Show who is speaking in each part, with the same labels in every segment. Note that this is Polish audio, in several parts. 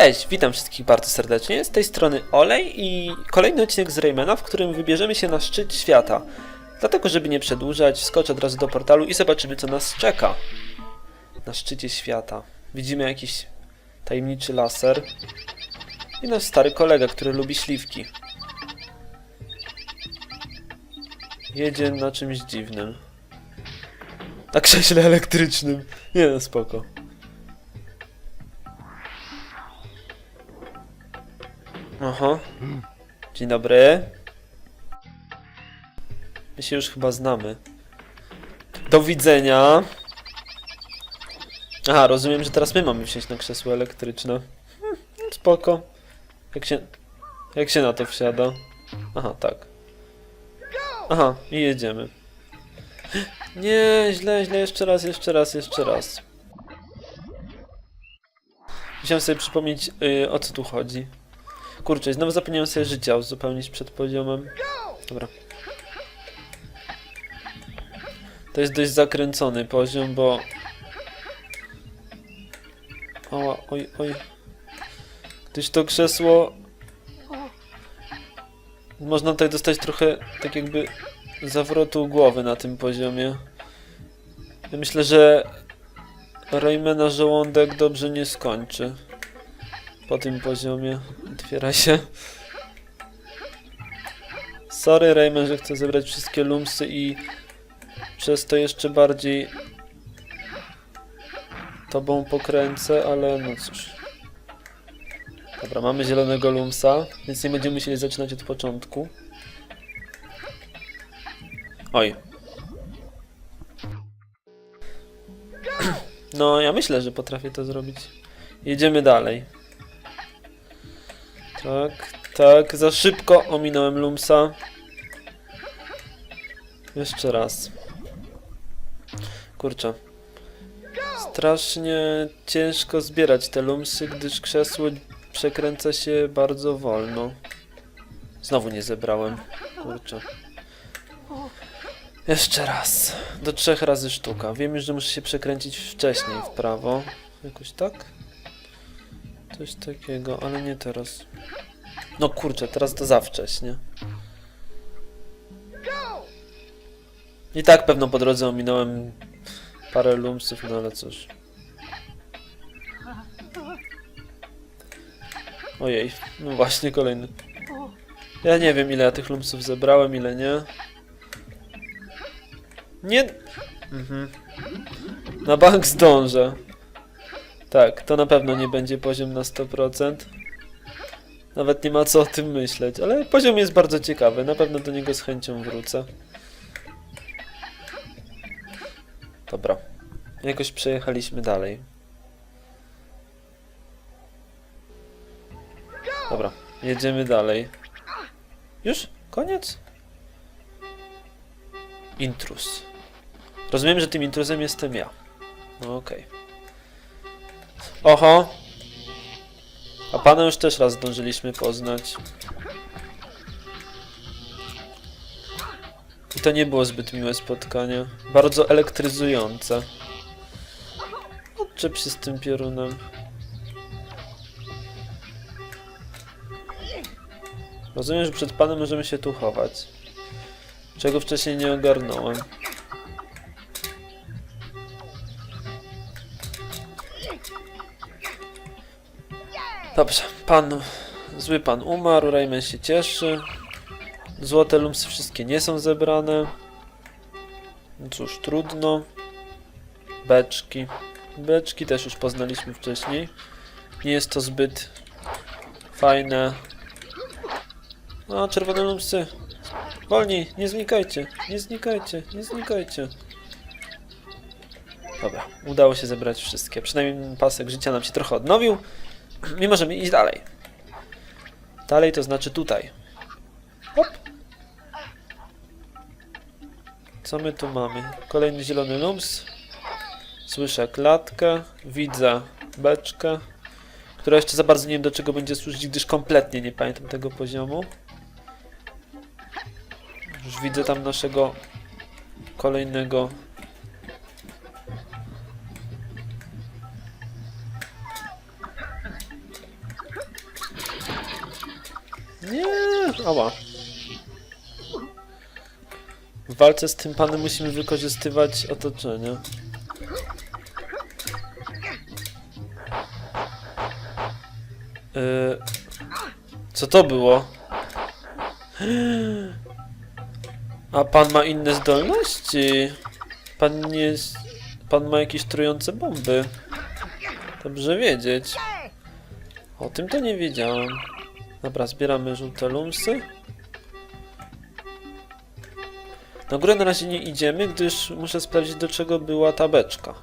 Speaker 1: Cześć, witam wszystkich bardzo serdecznie. Z tej strony Olej i kolejny odcinek z Raymana, w którym wybierzemy się na szczyt świata. Dlatego, żeby nie przedłużać, skoczę od razu do portalu i zobaczymy, co nas czeka. Na szczycie świata. Widzimy jakiś tajemniczy laser. I nasz stary kolega, który lubi śliwki. Jedzie na czymś dziwnym. Na krześle elektrycznym. Nie no, spoko. Aha. Dzień dobry. My się już chyba znamy. Do widzenia. Aha, rozumiem, że teraz my mamy wsiąść na krzesło elektryczne. Hmm, spoko. Jak się... Jak się na to wsiada? Aha, tak. Aha, i jedziemy. Nie, źle, źle, jeszcze raz, jeszcze raz, jeszcze raz. Musiałem sobie przypomnieć, yy, o co tu chodzi. Kurczę, znowu zapomniałem sobie życia uzupełnić przed poziomem. Dobra. To jest dość zakręcony poziom, bo... Ała, oj, oj. Gdyż to krzesło... Można tutaj dostać trochę, tak jakby, zawrotu głowy na tym poziomie. Ja myślę, że Raymana żołądek dobrze nie skończy po tym poziomie. Otwiera się. Sorry Rayman, że chcę zebrać wszystkie lumsy i przez to jeszcze bardziej tobą pokręcę, ale no cóż. Dobra, mamy zielonego lumsa, więc nie będziemy musieli zaczynać od początku. Oj. No, ja myślę, że potrafię to zrobić. Jedziemy dalej. Tak, tak, za szybko ominąłem Lumsa. Jeszcze raz. Kurczę. Strasznie ciężko zbierać te Lumsy, gdyż krzesło przekręca się bardzo wolno. Znowu nie zebrałem. Kurczę. Jeszcze raz. Do trzech razy sztuka. Wiem już, że muszę się przekręcić wcześniej w prawo. Jakoś tak? Coś takiego, ale nie teraz. No kurczę, teraz to za wcześnie. I tak pewno po drodze ominąłem parę lumsów, no ale cóż. Ojej, no właśnie kolejny. Ja nie wiem ile ja tych lumsów zebrałem, ile nie. Nie... Mhm. Na bank zdążę. Tak, to na pewno nie będzie poziom na 100%. Nawet nie ma co o tym myśleć, ale poziom jest bardzo ciekawy, na pewno do niego z chęcią wrócę. Dobra, jakoś przejechaliśmy dalej. Dobra, jedziemy dalej. Już? Koniec? Intrus. Rozumiem, że tym intruzem jestem ja. No okej. Oho, a pana już też raz zdążyliśmy poznać. I to nie było zbyt miłe spotkanie. Bardzo elektryzujące. Odczep się z tym piorunem. Rozumiem, że przed panem możemy się tu chować. Czego wcześniej nie ogarnąłem. Dobrze, pan, zły pan umarł, Rayman się cieszy. Złote lumsy wszystkie nie są zebrane. No cóż, trudno. Beczki. Beczki też już poznaliśmy wcześniej. Nie jest to zbyt fajne. No, czerwone lumsy. Wolniej, nie znikajcie, nie znikajcie, nie znikajcie. Dobra, udało się zebrać wszystkie. Przynajmniej pasek życia nam się trochę odnowił. I możemy iść dalej. Dalej to znaczy tutaj. Hop. Co my tu mamy? Kolejny zielony lums. Słyszę klatkę. Widzę beczkę. Która jeszcze za bardzo nie wiem do czego będzie służyć, gdyż kompletnie nie pamiętam tego poziomu. Już widzę tam naszego kolejnego ała. W walce z tym panem musimy wykorzystywać otoczenie. Yy, co to było? A pan ma inne zdolności? Pan nie. Pan ma jakieś trujące bomby. Dobrze wiedzieć. O tym to nie wiedziałem. Dobra, zbieramy żółte lumsy. Na górę na razie nie idziemy, gdyż muszę sprawdzić do czego była ta beczka.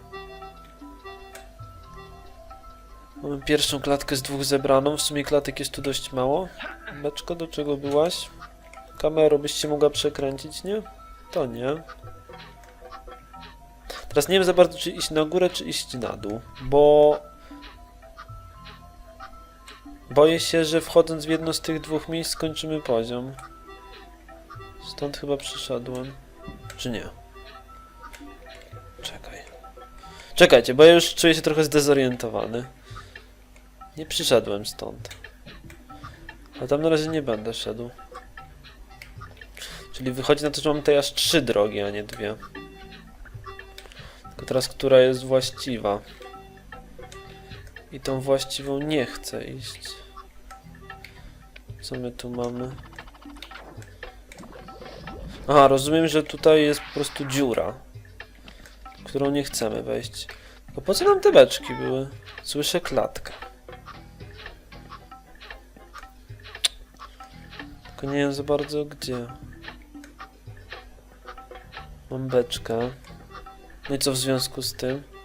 Speaker 1: Mamy pierwszą klatkę z dwóch zebraną, w sumie klatek jest tu dość mało. Beczko, do czego byłaś? Kamero byś się mogła przekręcić, nie? To nie. Teraz nie wiem za bardzo, czy iść na górę, czy iść na dół, bo... Boję się, że wchodząc w jedno z tych dwóch miejsc skończymy poziom. Stąd chyba przyszedłem. Czy nie? Czekaj. Czekajcie, bo ja już czuję się trochę zdezorientowany. Nie przyszedłem stąd. A tam na razie nie będę szedł. Czyli wychodzi na to, że mam tutaj aż trzy drogi, a nie dwie. Tylko teraz, która jest właściwa. I tą właściwą nie chcę iść. Co my tu mamy? Aha, rozumiem, że tutaj jest po prostu dziura, którą nie chcemy wejść. To po co nam te beczki były? Słyszę klatkę. Tylko nie wiem za bardzo gdzie. Mam beczkę. No i co w związku z tym?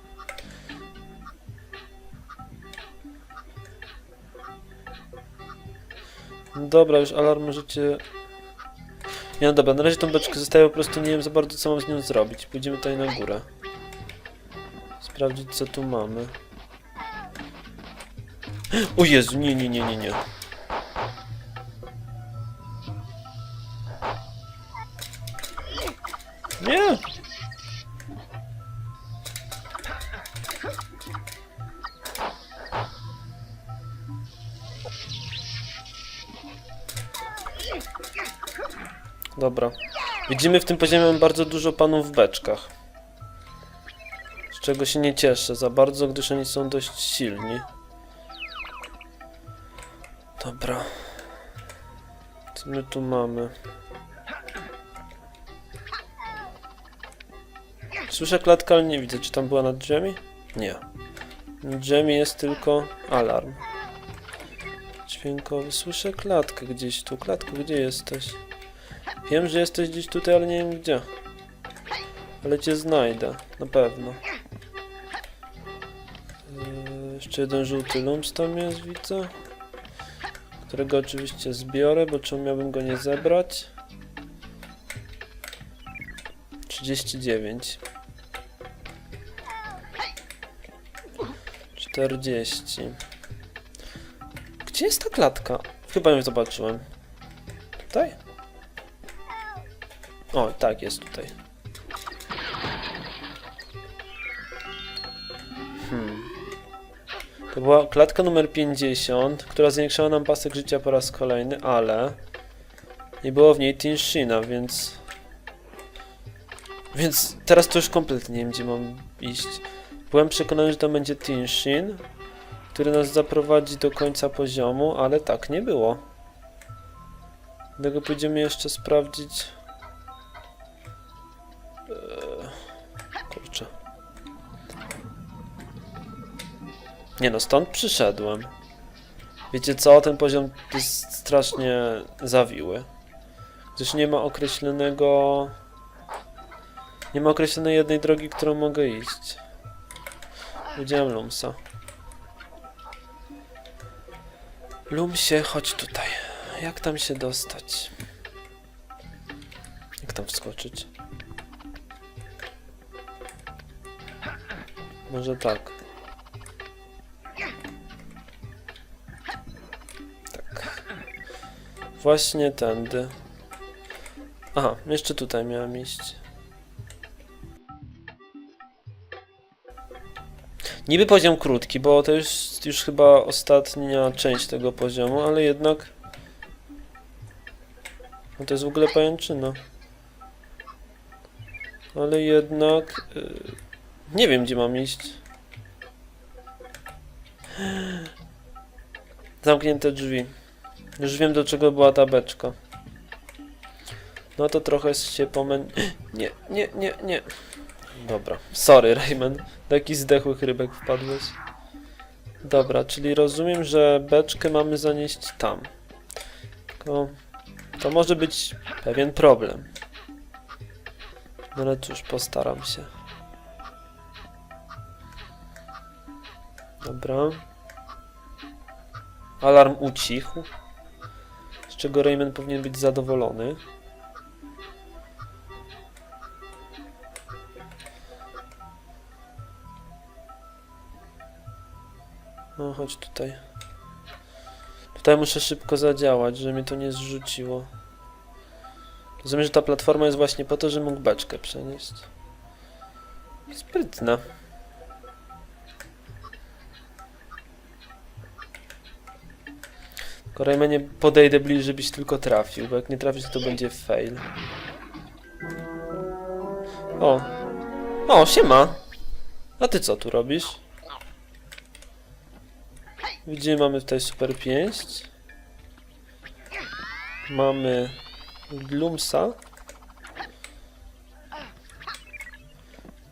Speaker 1: Dobra, już alarm możecie... Nie no dobra, na razie tą beczkę zostawię, po prostu nie wiem za bardzo co mam z nią zrobić. Pójdziemy tutaj na górę. Sprawdzić co tu mamy. O Jezu, nie, nie, nie, nie. Nie! Dobra. Widzimy w tym poziomie bardzo dużo panów w beczkach. Z czego się nie cieszę za bardzo, gdyż oni są dość silni. Dobra. Co my tu mamy? Słyszę klatkę, ale nie widzę, czy tam była nad drzwiami? Nie. Nad drzwiami jest tylko alarm. Dźwiękowy. Słyszę klatkę gdzieś tu. Klatko, gdzie jesteś? Wiem, że jesteś gdzieś tutaj, ale nie wiem gdzie. Ale cię znajdę, na pewno. Yy, jeszcze jeden żółty lumps tam jest, widzę. Którego oczywiście zbiorę, bo czemu miałbym go nie zebrać? 39 40 Gdzie jest ta klatka? Chyba ją zobaczyłem. Tutaj? O, tak, jest tutaj. Hmm. To była klatka numer 50, która zwiększała nam pasek życia po raz kolejny, ale nie było w niej Tinshina, więc... Więc teraz to już kompletnie nie wiem, gdzie mam iść. Byłem przekonany, że to będzie Tinshin, który nas zaprowadzi do końca poziomu, ale tak nie było. Dlatego pójdziemy jeszcze sprawdzić... Eee, kurczę. Nie no, stąd przyszedłem. Wiecie co? Ten poziom jest strasznie zawiły. Gdyż nie ma określonego... Nie ma określonej jednej drogi, którą mogę iść. Widziałem Lumsa. Lumsie, chodź tutaj. Jak tam się dostać? Jak tam wskoczyć? Może tak. Tak. Właśnie tędy. Aha, jeszcze tutaj miałem iść. Niby poziom krótki, bo to jest już chyba ostatnia część tego poziomu, ale jednak No to jest w ogóle pajęczyna. Ale jednak... y, nie wiem, gdzie mam iść. Zamknięte drzwi. Już wiem, do czego była ta beczka. No to trochę się pomę... Nie, nie, nie, nie. Dobra. Sorry, Rayman. Do jakichś zdechłych rybek wpadłeś. Dobra, czyli rozumiem, że beczkę mamy zanieść tam. Tylko to może być pewien problem. No ale cóż, postaram się. Dobra. Alarm ucichł. Z czego Rayman powinien być zadowolony. No, chodź tutaj. Tutaj muszę szybko zadziałać, żeby mnie to nie zrzuciło. Rozumiem, że ta platforma jest właśnie po to, że mógł beczkę przenieść. Sprytna. Tylko nie podejdę bliżej, żebyś tylko trafił, bo jak nie trafisz, to będzie fail. O. O, siema. A ty co tu robisz? Widzimy, mamy tutaj super pięść. Mamy Glumsa.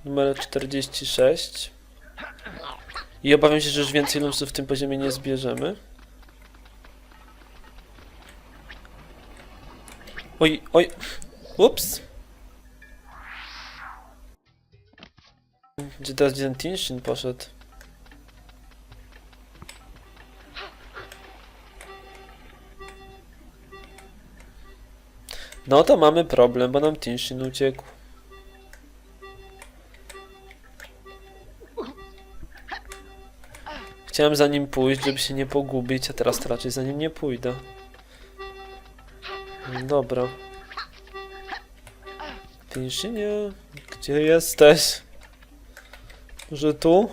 Speaker 1: Numer 46. I obawiam się, że już więcej Lumsów w tym poziomie nie zbierzemy. Oj, oj. Ups. Gdzie teraz ten Tinshin poszedł? No to mamy problem, bo nam Tinshin uciekł. Chciałem za nim pójść, żeby się nie pogubić, a teraz raczej za nim nie pójdę. Dobra. Tinshinie, gdzie jesteś? Że tu?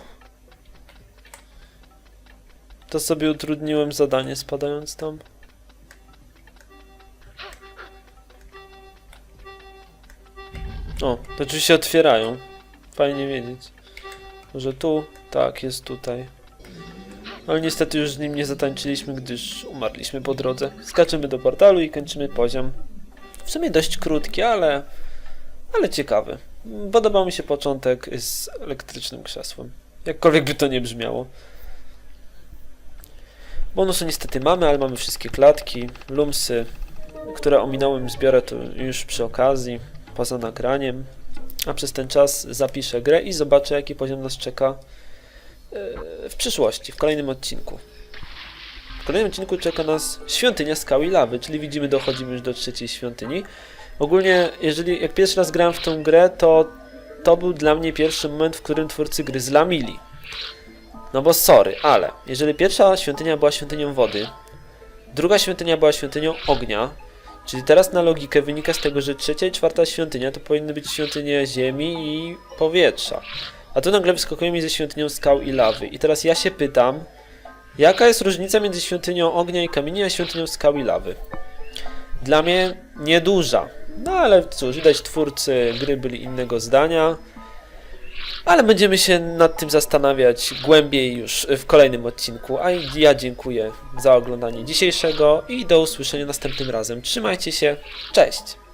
Speaker 1: To sobie utrudniłem zadanie spadając tam. O, te drzwi się otwierają. Fajnie wiedzieć. Może tu? Tak, jest tutaj. Ale niestety już z nim nie zatańczyliśmy, gdyż umarliśmy po drodze. Skaczemy do portalu i kończymy poziom. W sumie dość krótki, ale... ale ciekawy. Podobał mi się początek z elektrycznym krzesłem. Jakkolwiek by to nie brzmiało. Bonusy niestety mamy, ale mamy wszystkie klatki, lumsy, które ominąłem, zbiorę to już przy okazji poza nagraniem, a przez ten czas zapiszę grę i zobaczę, jaki poziom nas czeka w przyszłości, w kolejnym odcinku. W kolejnym odcinku czeka nas świątynia skały i lawy, czyli widzimy, dochodzimy już do trzeciej świątyni. Ogólnie, jeżeli jak pierwszy raz grałem w tą grę, to to był dla mnie pierwszy moment, w którym twórcy gry zlamili. No bo sorry, ale jeżeli pierwsza świątynia była świątynią wody, druga świątynia była świątynią ognia, Czyli teraz na logikę wynika z tego, że trzecia i czwarta świątynia to powinny być świątynie ziemi i powietrza. A tu nagle wyskakuje mi ze świątynią skał i lawy. I teraz ja się pytam, jaka jest różnica między świątynią ognia i kamieni, a świątynią skał i lawy? Dla mnie nieduża. No ale cóż, widać twórcy gry byli innego zdania. Ale będziemy się nad tym zastanawiać głębiej już w kolejnym odcinku. A ja dziękuję za oglądanie dzisiejszego i do usłyszenia następnym razem. Trzymajcie się, cześć!